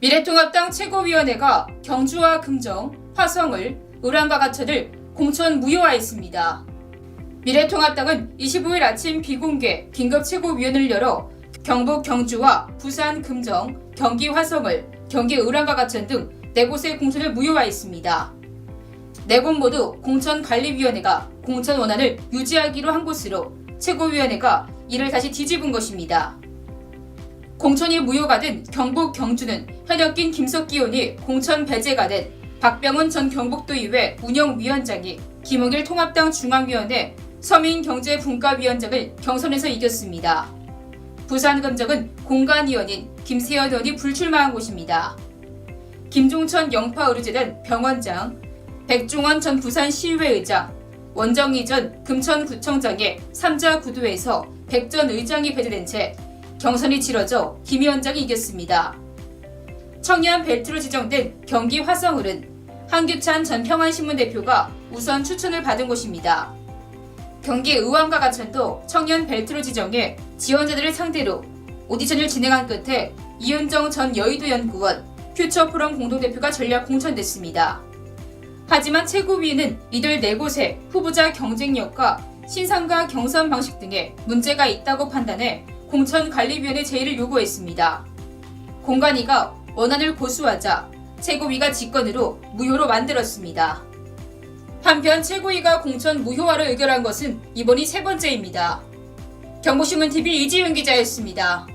미래통합당 최고위원회가 경주와 금정, 화성을, 을왕과 가천을 공천 무효화했습니다. 미래통합당은 25일 아침 비공개 긴급 최고위원회를 열어 경북 경주와 부산 금정, 경기 화성을, 경기 을왕과 가천 등네 곳의 공천을 무효화했습니다. 네곳 모두 공천관리위원회가 공천 원안을 유지하기로 한 곳으로 최고위원회가 이를 다시 뒤집은 것입니다. 공천이 무효가 된 경북 경주는 현역인 김석기 의원이 공천 배제가 된 박병훈 전 경북도의회 운영위원장이 김홍일 통합당 중앙위원회 서민경제분과위원장을 경선에서 이겼습니다. 부산금정은 공관위원인 김세현 의원이 불출마한 곳입니다. 김종천 영파의료재단 병원장, 백종원 전 부산시의회의장, 원정희 전 금천구청장의 3자 구도에서 백 전 의장이 배제된 채 경선이 치러져 김 위원장이 이겼습니다. 청년 벨트로 지정된 경기 화성을은 한규찬 전 평안신문 대표가 우선 추천을 받은 곳입니다. 경기 의왕과 가천도 청년 벨트로 지정해 지원자들을 상대로 오디션을 진행한 끝에 이은정 전 여의도 연구원 퓨처포럼 공동대표가 전략 공천됐습니다. 하지만 최고위는 이들 네 곳의 후보자 경쟁력과 신상과 경선 방식 등에 문제가 있다고 판단해 공천관리위원회 제의를 요구했습니다. 공관위가 원안을 고수하자 최고위가 직권으로 무효로 만들었습니다. 한편 최고위가 공천 무효화를 의결한 것은 이번이 세 번째입니다. 경보신문TV 이지윤 기자였습니다.